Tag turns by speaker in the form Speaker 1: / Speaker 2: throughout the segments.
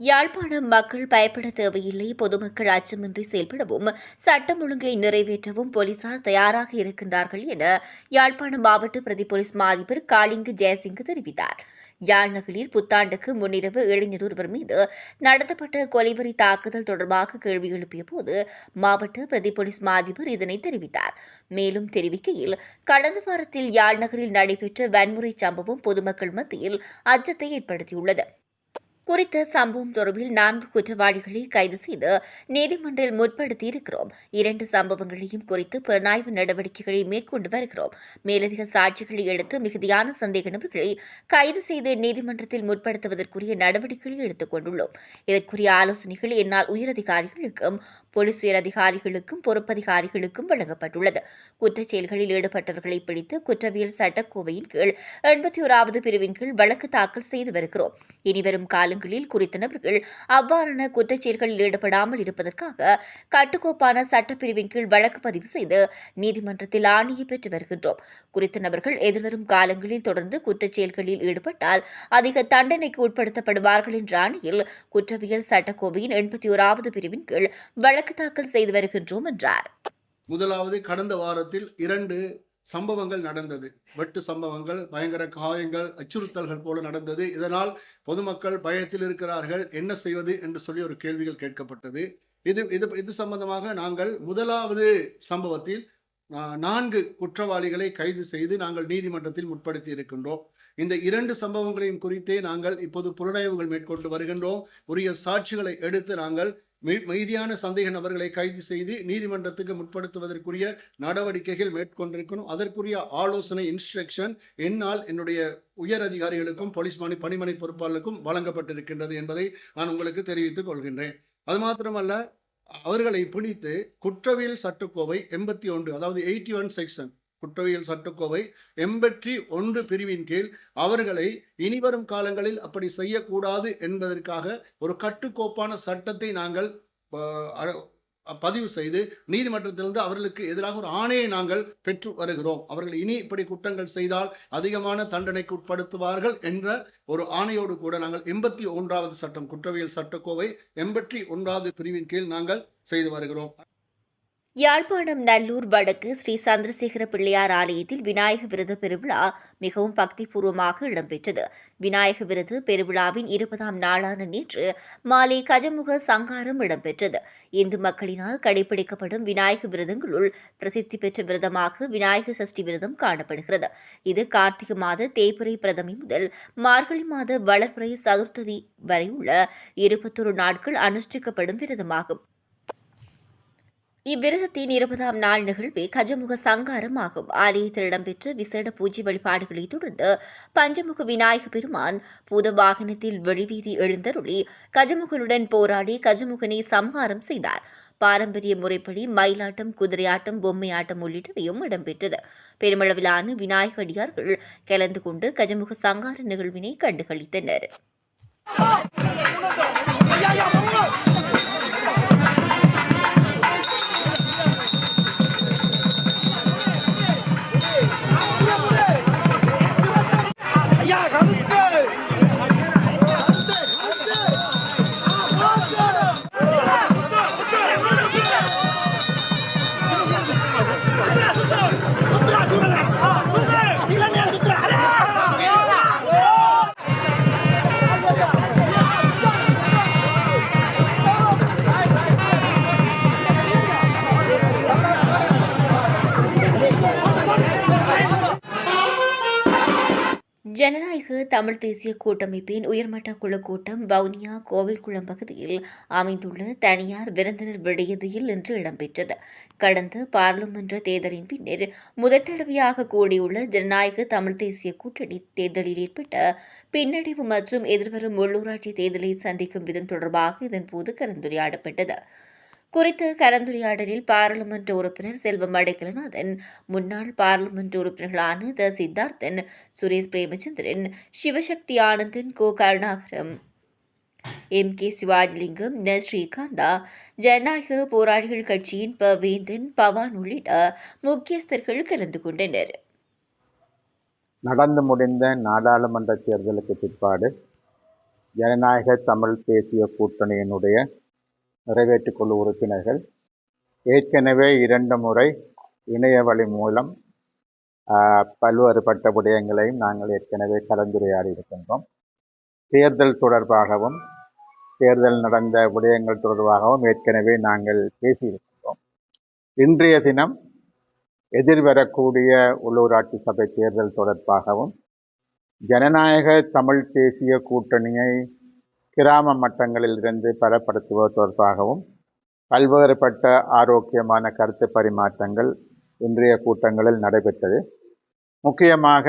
Speaker 1: யாழ்ப்பாணம் மக்கள் பயப்பட தேவையில்லை பொதுமக்கள் அச்சமின்றி செயல்படவும் சட்டம் ஒழுங்கை நிறைவேற்றவும் போலீசார் தயாராக இருக்கின்றார்கள் என யாழ்ப்பாணம் மாவட்ட பிரதி போலீஸ் மாதிபர் காளிங்கு ஜெயசிங் தெரிவித்தார். யாழ் நகரில் புத்தாண்டுக்கு முன்னிரவு இளைஞர் ஒருவர் மீது நடத்தப்பட்ட கொலைவரி தாக்குதல் தொடர்பாக கேள்வி எழுப்பிய போது மாவட்ட பிரதி போலீஸ் மாதிபர் இதனை தெரிவித்தார். மேலும் தெரிவிக்கையில் கடந்த வாரத்தில் யாழ் நகரில் நடைபெற்ற வன்முறை சம்பவம் பொதுமக்கள் மத்தியில் அச்சத்தை ஏற்படுத்தியுள்ளது. குறித்த சம்பவம் தொடர்பில் நான்கு குற்றவாளிகளை கைது செய்து நீதிமன்றில் முற்படுத்தியிருக்கிறோம். இரண்டு சம்பவங்களையும் குறித்து புலனாய்வு நடவடிக்கைகளை மேற்கொண்டு வருகிறோம். மேலதிக சாட்சிகளை எடுத்து மிகுதியான சந்தேக நபர்களை கைது செய்து நீதிமன்றத்தில் முற்படுத்துவதற்குரிய நடவடிக்கைகளை எடுத்துக் கொண்டுள்ளோம் இதற்குரிய ஆலோசனைகள் என்னால் உயரதிகாரிகளுக்கும் போலீஸ் உயரதிகாரிகளுக்கும் பொறுப்பதிகாரிகளுக்கும் வழங்கப்பட்டுள்ளது. குற்றச் செயல்களில் ஈடுபட்டவர்களை பிடித்து குற்றவியல் சட்டக்கோவையின் கீழ் எண்பத்தி ஓராவது பிரிவின் கீழ் வழக்கு தாக்கல் செய்து வருகிறோம். இனிவரும் காலங்களில் குறித்த நபர்கள் அவ்வாறான குற்றச் செயல்களில் ஈடுபடாமல் இருப்பதற்காக கட்டுக்கோப்பான சட்டப்பிரிவின் கீழ் வழக்கு பதிவு செய்து நீதிமன்றத்தில் ஆணையை பெற்று வருகின்றோம். குறித்த நபர்கள் எதிர்வரும் காலங்களில் தொடர்ந்து குற்றச் செயல்களில் ஈடுபட்டால் அதிக தண்டனைக்கு உட்படுத்தப்படுவார்கள் என்ற ஆணையில் குற்றவியல் சட்டக்கோவையின் எண்பத்தி ஓராவது பிரிவின் கீழ் வழக்கு தாக்கல் செய்து வருகின்றோம் என்றார்.
Speaker 2: முதலாவது கடந்த வாரத்தில் இரண்டு சம்பவங்கள் நடந்தது. வெட்டு சம்பவங்கள் பயங்கர காயங்கள் அச்சுறுத்தல்கள் போல நடந்தது. இதனால் பொதுமக்கள் பயத்தில் இருக்கிறார்கள். என்ன செய்வது என்று சொல்லி ஒரு கேள்விகள் கேட்கப்பட்டது. இது இது இது சம்பந்தமாக நாங்கள் முதலாவது சம்பவத்தில் நான்கு குற்றவாளிகளை கைது செய்து நாங்கள் நீதிமன்றத்தில் முற்படுத்தி இருக்கின்றோம். இந்த இரண்டு சம்பவங்களையும் குறித்தே நாங்கள் இப்போது புலனாய்வுகள் மேற்கொண்டு வருகின்றோம். உரிய சாட்சிகளை எடுத்து நாங்கள் மீதியான சந்தேக நபர்களை கைது செய்து நீதிமன்றத்துக்கு முற்படுத்துவதற்குரிய நடவடிக்கைகள் மேற்கொண்டிருக்கணும். அதற்குரிய ஆலோசனை இன்ஸ்ட்ரக்ஷன் என்னால் என்னுடைய உயர் அதிகாரிகளுக்கும் போலீஸ் மணி பணிமனை பொறுப்பாளருக்கும் வழங்கப்பட்டிருக்கின்றது என்பதை நான் உங்களுக்கு தெரிவித்துக் கொள்கின்றேன். அது மாத்திரமல்ல அவர்களை பிடித்து குற்றவியல் சட்டக்கோவை எண்பத்தி ஒன்று அதாவது எயிட்டி ஒன் செக்ஷன் குற்றவியல் சட்டக்கோவை எண்பற்றி ஒன்று பிரிவின் கீழ் அவர்களை இனிவரும் காலங்களில் அப்படி செய்யக்கூடாது என்பதற்காக ஒரு கட்டுக்கோப்பான சட்டத்தை நாங்கள் பதிவு செய்து நீதிமன்றத்திலிருந்து அவர்களுக்கு எதிராக ஒரு ஆணையை நாங்கள் பெற்று வருகிறோம். அவர்கள் இனி இப்படி குற்றங்கள் செய்தால் அதிகமான தண்டனைக்கு உட்படுத்துவார்கள் என்ற ஒரு ஆணையோடு கூட நாங்கள் எண்பத்தி ஒன்றாவது சட்டம் குற்றவியல் சட்டக்கோவை எண்பத்தி ஒன்றாவது பிரிவின் கீழ் நாங்கள் செய்து வருகிறோம்.
Speaker 1: யாழ்ப்பாணம் நல்லூர் வடக்கு ஸ்ரீ சந்திரசேகர பிள்ளையார் ஆலயத்தில் விநாயக விருது பெருவிழா மிகவும் பக்திபூர்வமாக இடம்பெற்றது. விநாயக விருது பெருவிழாவின் இருபதாம் நாளான நேற்று மாலை கஜமுக சங்காரம் இடம்பெற்றது. இந்து மக்களினால் கடைபிடிக்கப்படும் விநாயக விரதங்களுள் பிரசித்தி பெற்ற விரதமாக விநாயக சஷ்டி விரதம் காணப்படுகிறது. இது கார்த்திகை மாத தேய்பிறை பிரதமி முதல் மார்கழி மாத வளர்பிறை சதுர்த்ததி வரை உள்ள இருபத்தொரு நாட்கள் அனுஷ்டிக்கப்படும் விரதமாகும். இவ்விரதத்தின் இருபதாம் நாள் நிகழ்வே கஜமுக சங்காரம் ஆகும் ஆலயத்தில் இடம்பெற்ற விசேட பூஜை வழிபாடுகளை தொடர்ந்து பஞ்சமுக விநாயக பெருமான் பூத வாகனத்தில் வெளிவீதி எழுந்தருளி கஜமுகனுடன் போராடி கஜமுகனை சம்ஹாரம் செய்தார். பாரம்பரிய முறைப்படி மயிலாட்டம் குதிரையாட்டம் பொம்மையாட்டம் உள்ளிட்டவையும் இடம்பெற்றது. பெருமளவிலான விநாயக அடியார்கள் கலந்து கொண்டு கஜமுக சங்கார நிகழ்வினை கண்டுகளித்தனர். ஜனநாயக தமிழ் தேசிய கூட்டமைப்பின் உயர்மட்ட குழு கூட்டம் வவுனியா கோவில்குளம் பகுதியில் அமைந்துள்ள தனியார் விருந்தினர் விடுதியில் இன்று இடம்பெற்றது. கடந்த பாராளுமன்ற தேர்தலின் பின்னர் முதற்தடவையாக கூடியுள்ள ஜனநாயக தமிழ் தேசிய கூட்டணி தேர்தலில் ஏற்பட்ட பின்னடைவு மற்றும் எதிர்வரும் உள்ளூராட்சி தேர்தலை சந்திக்கும் விதம் தொடர்பாக இதன்போது கலந்துரையாடப்பட்டது. குறித்த கலந்துரையாடலில் பாராளுமன்ற உறுப்பினர் செல்வம் அடைக்கலநாதன் முன்னாள் பாராளுமன்ற உறுப்பினர்களான த. சித்தார்த்தன் சுரேஷ் பிரேமச்சந்திரன் சிவசக்தி ஆனந்தன் கோ. கருணாகரம் எம். கே. சிவாஜிலிங்கம் ந. ஸ்ரீகாந்தா ஜனநாயக போராளிகள் கட்சியின் ப. வேந்தன் பவான் உள்ளிட்ட முக்கியஸ்தர்கள் கலந்து கொண்டனர்.
Speaker 3: நடந்து முடிந்த நாடாளுமன்ற தேர்தலுக்கு பிற்பாடு ஜனநாயக தமிழ் தேசிய கூட்டணியினுடைய நிறைவேற்றுக்குழு உறுப்பினர்கள். ஏற்கனவே இரண்டு முறை இணைய வழி மூலம் பல்வேறுபட்ட விடயங்களையும் நாங்கள் ஏற்கனவே கலந்துரையாடி இருக்கின்றோம். தேர்தல் தொடர்பாகவும் தேர்தல் நடந்த விடயங்கள் தொடர்பாகவும் ஏற்கனவே நாங்கள் பேசியிருக்கின்றோம். இன்றைய தினம் எதிர்வரக்கூடிய உள்ளூராட்சி சபை தேர்தல் தொடர்பாகவும் ஜனநாயக தமிழ் தேசிய கூட்டணியை கிராம மட்டங்களில் இருந்து பலப்படுத்துவது தொடர்பாகவும் பல்வேறுபட்ட ஆரோக்கியமான கருத்து பரிமாற்றங்கள் இன்றைய கூட்டங்களில் நடைபெற்றது. முக்கியமாக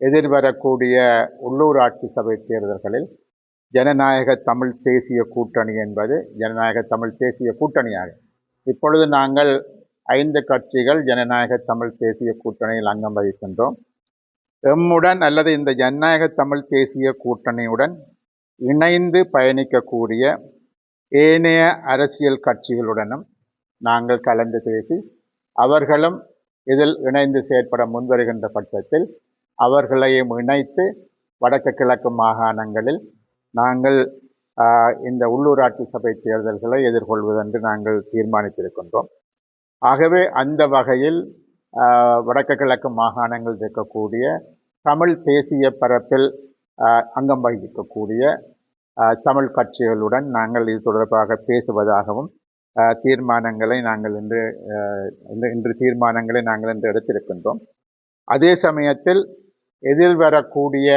Speaker 3: எதிர்வரக்கூடிய உள்ளூராட்சி சபை தேர்தல்களில் ஜனநாயக தமிழ் தேசிய கூட்டணி என்பது ஜனநாயக தமிழ் தேசிய கூட்டணியாக இப்பொழுது நாங்கள் ஐந்து கட்சிகள் ஜனநாயக தமிழ் தேசிய கூட்டணியில் அங்கம் வகிக்கின்றோம். எம்முடன் அல்லது இந்த ஜனநாயக தமிழ் தேசிய கூட்டணியுடன் இணைந்து பயணிக்கக்கூடிய ஏனைய அரசியல் கட்சிகளுடனும் நாங்கள் கலந்து பேசி அவர்களும் இதில் இணைந்து செயற்பட முன்வருகின்ற பட்சத்தில் அவர்களையும் இணைத்து வடக்கு கிழக்கு மாகாணங்களில் நாங்கள் இந்த உள்ளூராட்சி சபை தேர்தல்களை எதிர்கொள்வதென்று நாங்கள் தீர்மானித்திருக்கின்றோம். ஆகவே அந்த வகையில் வடக்கு கிழக்கு மாகாணங்கள் இருக்கக்கூடிய தமிழ் தேசிய பரப்பில் அங்கம் வகிக்கக்கூடிய தமிழ் கட்சிகளுடன் நாங்கள் இது தொடர்பாக பேசுவதாகவும் தீர்மானங்களை நாங்கள் இன்று இன்று தீர்மானங்களை நாங்கள் இன்று எடுத்திருக்கின்றோம். அதே சமயத்தில் எதிர்வரக்கூடிய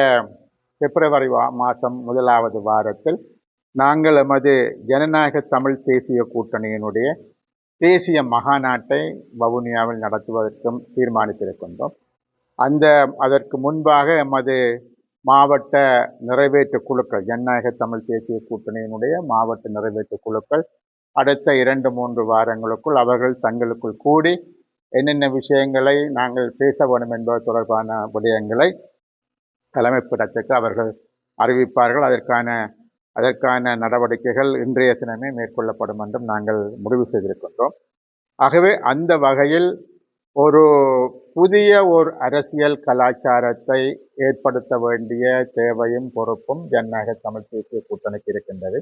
Speaker 3: பிப்ரவரி மாதம் முதலாவது வாரத்தில் நாங்கள் எமது ஜனநாயக தமிழ் தேசிய கூட்டணியினுடைய தேசிய மகாநாட்டை வவுனியாவில் நடத்துவதற்கும் தீர்மானித்திருக்கின்றோம். அந்த அதற்கு முன்பாக எமது மாவட்ட நிறைவேற்று குழுக்கள் ஜனநாயக தமிழ் தேசிய கூட்டணியினுடைய மாவட்ட நிறைவேற்று குழுக்கள் அடுத்த இரண்டு மூன்று வாரங்களுக்குள் அவர்கள் தங்களுக்குள் கூடி என்னென்ன விஷயங்களை நாங்கள் பேச வேண்டும் என்பது தொடர்பான விடயங்களை தலைமைப்பிடத்துக்கு அவர்கள் அறிவிப்பார்கள். அதற்கான அதற்கான நடவடிக்கைகள் இன்றைய தினமே மேற்கொள்ளப்படும் என்றும் நாங்கள் முடிவு செய்திருக்கின்றோம். ஆகவே அந்த வகையில் ஒரு புதிய ஒரு அரசியல் கலாச்சாரத்தை ஏற்படுத்த வேண்டிய தேவையும் பொறுப்பும் ஜனநாயக தமிழ் தேசிய கூட்டணிக்கு இருக்கின்றது.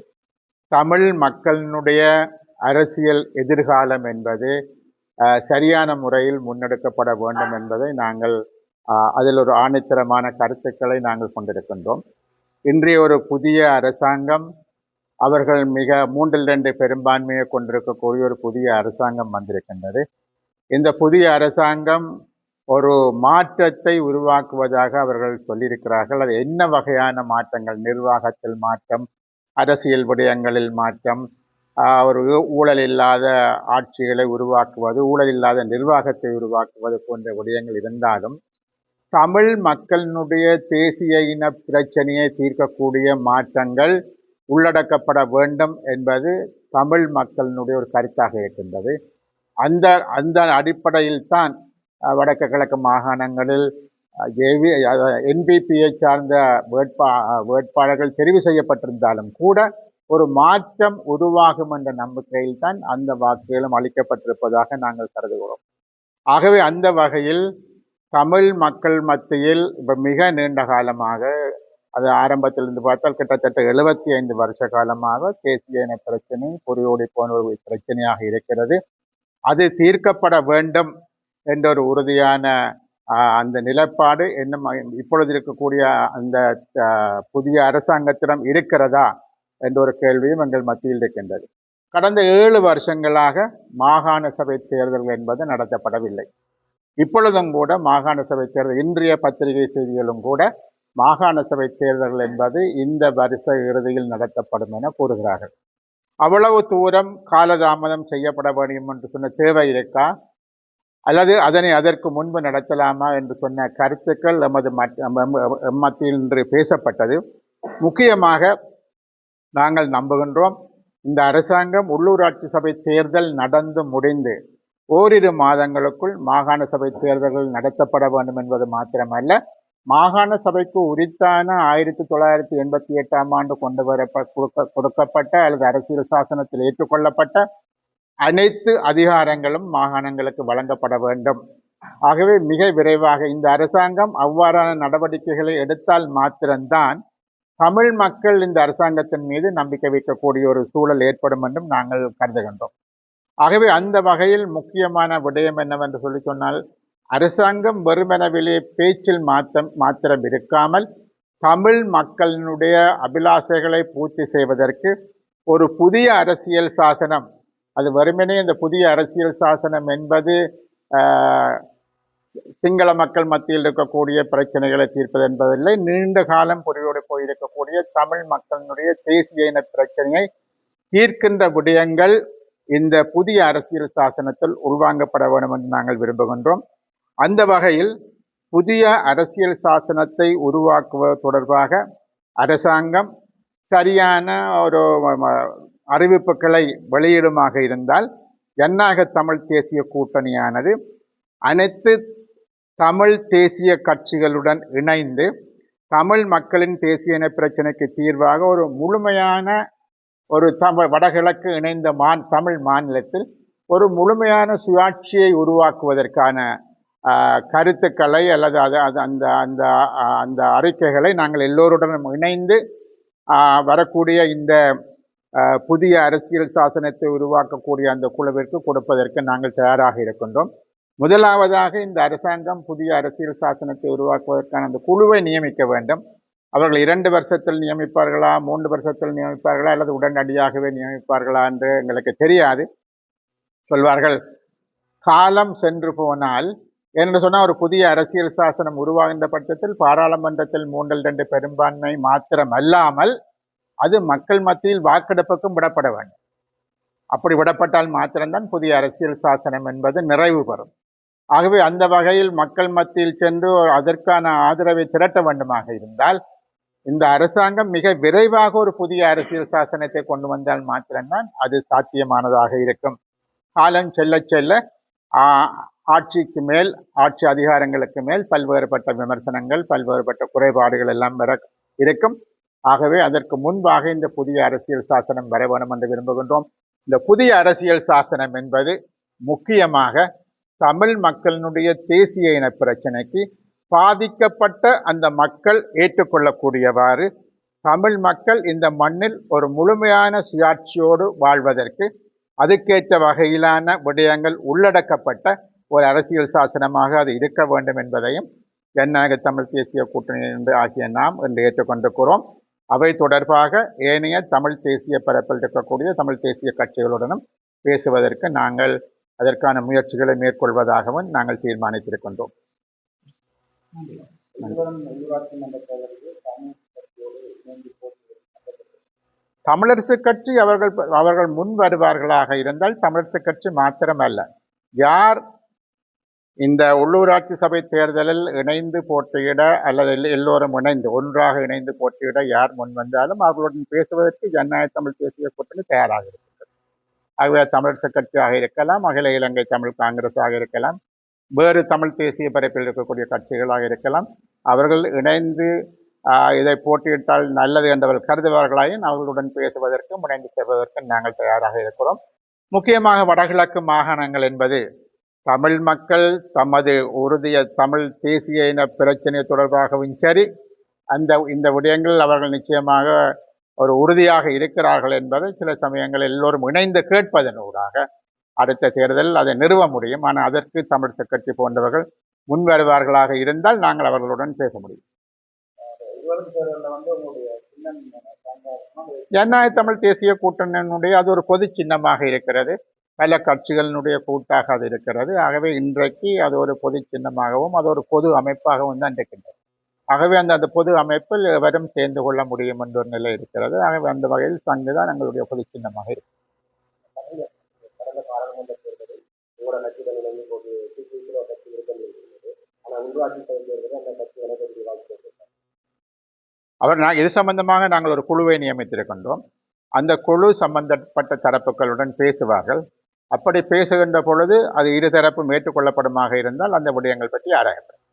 Speaker 3: தமிழ் மக்களினுடைய அரசியல் எதிர்காலம் என்பது சரியான முறையில் முன்னெடுக்கப்பட வேண்டும் என்பதை நாங்கள் அதில் ஒரு ஆணித்தரமான கருத்துக்களை நாங்கள் கொண்டிருக்கின்றோம். இன்றைய ஒரு புதிய அரசாங்கம் அவர்கள் மிக மூன்றில் ரெண்டு பெரும்பான்மையை கொண்டிருக்கக்கூடிய ஒரு புதிய அரசாங்கம் வந்திருக்கின்றது. இந்த புதிய அரசாங்கம் ஒரு மாற்றத்தை உருவாக்குவதாக அவர்கள் சொல்லியிருக்கிறார்கள். அது என்ன வகையான மாற்றங்கள்? நிர்வாகத்தில் மாற்றம் அரசியல் விடயங்களில் மாற்றம் ஒரு ஊழல் இல்லாத ஆட்சிகளை உருவாக்குவது ஊழல் இல்லாத நிர்வாகத்தை உருவாக்குவது போன்ற விடயங்கள் இருந்தாலும் தமிழ் மக்களினுடைய தேசிய இன பிரச்சனையை தீர்க்கக்கூடிய மாற்றங்கள் உள்ளடக்கப்பட வேண்டும் என்பது தமிழ் மக்களினுடைய ஒரு கருத்தாக இருக்கின்றது. அந்த அந்த அடிப்படையில் தான் வடக்கு கிழக்கு மாகாணங்களில் ஜேவி என்பிபியை சார்ந்த வேட்பா வேட்பாளர்கள் தெரிவு செய்யப்பட்டிருந்தாலும் கூட ஒரு மாற்றம் உருவாகும் என்ற நம்பிக்கையில் தான் அந்த வாக்குகளும் அளிக்கப்பட்டிருப்பதாக நாங்கள் கருதுகிறோம். ஆகவே அந்த வகையில் தமிழ் மக்கள் மத்தியில் இப்போ மிக நீண்ட காலமாக அது ஆரம்பத்திலிருந்து பார்த்தால் கிட்டத்தட்ட எழுபத்தி ஐந்து வருஷ காலமாக தேசிய இன பிரச்சனை பொறியோடி போன்ற ஒரு பிரச்சனையாக இருக்கிறது. அது தீர்க்கப்பட வேண்டும் என்ற ஒரு உறுதியான அந்த நிலைப்பாடு என்ன இப்பொழுது இருக்கக்கூடிய அந்த புதிய அரசாங்கத்திடம் இருக்கிறதா என்ற ஒரு கேள்வியும் எங்கள் மத்தியில் இருக்கின்றது. கடந்த ஏழு வருஷங்களாக மாகாண சபை தேர்தல்கள் என்பது நடத்தப்படவில்லை. இப்பொழுதும் கூட மாகாண சபை தேர்தல் இன்றைய பத்திரிகை செய்திகளும் கூட மாகாண சபை தேர்தல்கள் என்பது இந்த வருஷ இறுதியில் நடத்தப்படும் என கூறுகிறார்கள். அவ்வளவு தூரம் காலதாமதம் செய்யப்பட வேண்டும் என்று சொன்ன தேவை இருக்கா? அல்லது அதனை அதற்கு முன்பு நடத்தலாமா என்று சொன்ன கருத்துக்கள் எமது மத்- மத்தியில் இன்று பேசப்பட்டது. முக்கியமாக நாங்கள் நம்புகின்றோம் இந்த அரசாங்கம் உள்ளூராட்சி சபை தேர்தல் நடந்து முடிந்து ஓரிரு மாதங்களுக்குள் மாகாண சபை தேர்தல்கள் நடத்தப்பட வேண்டும் என்பது மாத்திரமல்ல மாகாண சபைக்கு உரித்தான ஆயிரத்தி தொள்ளாயிரத்தி எண்பத்தி எட்டாம் ஆண்டு கொண்டு வர கொடுக்க கொடுக்கப்பட்ட அல்லது அரசியல் சாசனத்தில் ஏற்றுக்கொள்ளப்பட்ட அனைத்து அதிகாரங்களும் மாகாணங்களுக்கு வழங்கப்பட வேண்டும். ஆகவே மிக விரைவாக இந்த அரசாங்கம் அவ்வாறான நடவடிக்கைகளை எடுத்தால் மாத்திரம்தான் தமிழ் மக்கள் இந்த அரசாங்கத்தின் மீது நம்பிக்கை வைக்கக்கூடிய ஒரு சூழல் ஏற்படும் என்றும் நாங்கள் கருதுகின்றோம். ஆகவே அந்த வகையில் முக்கியமான விடயம் என்னவென்று சொல்லி சொன்னால் அரசாங்கம் வெறுமெனவிலே பேச்சில் மாத்தம் மாத்திரம் இருக்காமல் தமிழ் மக்களினுடைய அபிலாஷைகளை பூர்த்தி செய்வதற்கு ஒரு புதிய அரசியல் சாசனம். அது வெறுமனே இந்த புதிய அரசியல் சாசனம் என்பது சிங்கள மக்கள் மத்தியில் இருக்கக்கூடிய பிரச்சனைகளை தீர்ப்பது என்பதில்லை. நீண்ட காலம் பொறியோடு போயிருக்கக்கூடிய தமிழ் மக்களினுடைய தேசிய இன பிரச்சனையை தீர்க்கின்ற விடயங்கள் இந்த புதிய அரசியல் சாசனத்தில் உள்வாங்கப்பட வேண்டும் என்று நாங்கள் விரும்புகின்றோம். அந்த வகையில் புதிய அரசியல் சாசனத்தை உருவாக்குவது தொடர்பாக அரசாங்கம் சரியான ஒரு அறிவிப்புகளை வெளியிடுமாக இருந்தால் ஜனநாயக தமிழ் தேசிய கூட்டணியானது? அனைத்து தமிழ் தேசிய கட்சிகளுடன் இணைந்து தமிழ் மக்களின் தேசிய இன பிரச்சனைக்கு தீர்வாக ஒரு முழுமையான ஒரு தமிழ் வடகிழக்கு இணைந்த மான் தமிழ் மாநிலத்தில் ஒரு முழுமையான சுயாட்சியை உருவாக்குவதற்கான கருத்துக்களை அல்லது அது அது அந்த அந்த அந்த அறிக்கைகளை நாங்கள் எல்லோருடனும் இணைந்து வரக்கூடிய இந்த புதிய அரசியல் சாசனத்தை உருவாக்கக்கூடிய அந்த குழுவிற்கு கொடுப்பதற்கு நாங்கள் தயாராக இருக்கின்றோம். முதலாவதாக இந்த அரசாங்கம் புதிய அரசியல் சாசனத்தை உருவாக்குவதற்கான அந்த குழுவை நியமிக்க வேண்டும். அவர்கள் இரண்டு வருஷத்தில் நியமிப்பார்களா மூன்று வருஷத்தில் நியமிப்பார்களா அல்லது உடனடியாகவே நியமிப்பார்களா என்று எங்களுக்கு தெரியாது. சொல்வார்கள் காலம் சென்று போனால் என்று சொன்னால் ஒரு புதிய அரசியல் சாசனம் உருவாகின்ற பட்சத்தில் பாராளுமன்றத்தில் மூன்றில் ரெண்டு பெரும்பான்மை மாத்திரம் அல்லாமல் அது மக்கள் மத்தியில் வாக்கெடுப்புக்கும் விடப்பட வேண்டும். அப்படி விடப்பட்டால் மாத்திரம்தான் புதிய அரசியல் சாசனம் என்பது நிறைவு பெறும். ஆகவே அந்த வகையில் மக்கள் மத்தியில் சென்று அதற்கான ஆதரவை திரட்ட வேண்டுமாக இருந்தால் இந்த அரசாங்கம் மிக விரைவாக ஒரு புதிய அரசியல் சாசனத்தை கொண்டு வந்தால் மாத்திரம்தான் அது சாத்தியமானதாக இருக்கும். காலம் செல்ல செல்ல ஆ, ஆட்சிக்கு மேல் ஆட்சி அதிகாரங்களுக்கு மேல் பல்வேறுபட்ட விமர்சனங்கள் பல்வேறுபட்ட குறைபாடுகள் எல்லாம் வர இருக்கும். ஆகவே அதற்கு முன்பாக இந்த புதிய அரசியல் சாசனம் வர வேண்டும் என்று விரும்புகின்றோம். இந்த புதிய அரசியல் சாசனம் என்பது முக்கியமாக தமிழ் மக்களினுடைய தேசிய இன பிரச்சனைக்கு பாதிக்கப்பட்ட அந்த மக்கள் ஏற்றுக்கொள்ளக்கூடியவாறு தமிழ் மக்கள் இந்த மண்ணில் ஒரு முழுமையான சுயாட்சியோடு வாழ்வதற்கு அதுக்கேற்ற வகையிலான விடயங்கள் உள்ளடக்கப்பட்ட ஒரு அரசியல் சாசனமாக அது இருக்க வேண்டும் என்பதையும் ஜனநாயக தமிழ் தேசிய கூட்டணி என்று ஆகிய நாம் என்று ஏற்றுக்கொண்டிருக்கிறோம். அவை தொடர்பாக ஏனைய தமிழ் தேசிய பரப்பில் இருக்கக்கூடிய தமிழ் தேசிய கட்சிகளுடனும் பேசுவதற்கு நாங்கள் அதற்கான முயற்சிகளை மேற்கொள்வதாகவும் நாங்கள் தீர்மானித்திருக்கின்றோம். தமிழரசு கட்சி அவர்கள் அவர்கள் முன் வருவார்களாக இருந்தால் தமிழரசு கட்சி மாத்திரமல்ல. யார் இந்த உள்ளூராட்சி சபை தேர்தலில் இணைந்து போட்டியிட அல்லது எல்லோரும் இணைந்து ஒன்றாக இணைந்து போட்டியிட யார் முன் வந்தாலும் அவர்களுடன் பேசுவதற்கு ஜனநாயக தமிழ் தேசிய கூட்டணி தயாராக இருக்கிறது ஆகவே தமிழரசு கட்சியாக இருக்கலாம் அகில இலங்கை தமிழ் காங்கிரஸாக இருக்கலாம் வேறு தமிழ் தேசிய பரப்பில் இருக்கக்கூடிய கட்சிகளாக இருக்கலாம். அவர்கள் இணைந்து இதை போட்டியிட்டால் நல்லது என்றவர்கள் கருதுவார்களாயின் அவர்களுடன் பேசுவதற்கும் இணைந்து செல்வதற்கும் நாங்கள் தயாராக இருக்கிறோம். முக்கியமாக வடகிழக்கு மாகாணங்கள் என்பது தமிழ் மக்கள் தமது உறுதிய தமிழ் தேசிய இன பிரச்சனை தொடர்பாகவும் சரி அந்த இந்த விடயங்களில் அவர்கள் நிச்சயமாக ஒரு உறுதியாக இருக்கிறார்கள் என்பதை சில சமயங்கள் எல்லோரும் இணைந்து கேட்பதனூடாக அடுத்த தேர்தலில் அதை நிறுவ முடியும். ஆனால் அதற்கு தமிழ் செக்கட்சி போன்றவர்கள் முன் வருவார்களாக இருந்தால் நாங்கள் அவர்களுடன் பேச முடியும். ஜனநாயக தமிழ் தேசிய கூட்டணியினுடைய அது ஒரு பொது சின்னமாக இருக்கிறது. பல கட்சிகளினுடைய கூட்டாக அது இருக்கிறது. ஆகவே இன்றைக்கு அது ஒரு பொது சின்னமாகவும் அது ஒரு பொது அமைப்பாகவும் தான் இருக்கின்றது. ஆகவே அந்த அந்த பொது அமைப்பில் எவரும் சேர்ந்து கொள்ள முடியும் என்ற ஒரு நிலை இருக்கிறது. ஆகவே அந்த வகையில் சங்கு தான் எங்களுடைய பொது சின்னமாக இருக்கு. அவர் நான் இது சம்பந்தமாக நாங்கள் ஒரு குழுவை நியமித்திருக்கின்றோம். அந்த குழு சம்பந்தப்பட்ட தரப்புகளுடன் பேசுவார்கள். அப்படி பேசுகின்ற பொழுது அது இருதரப்பும் ஏற்றுக்கொள்ளப்படுமாக இருந்தால் அந்த விடயங்கள் பற்றி ஆராயப்படும்.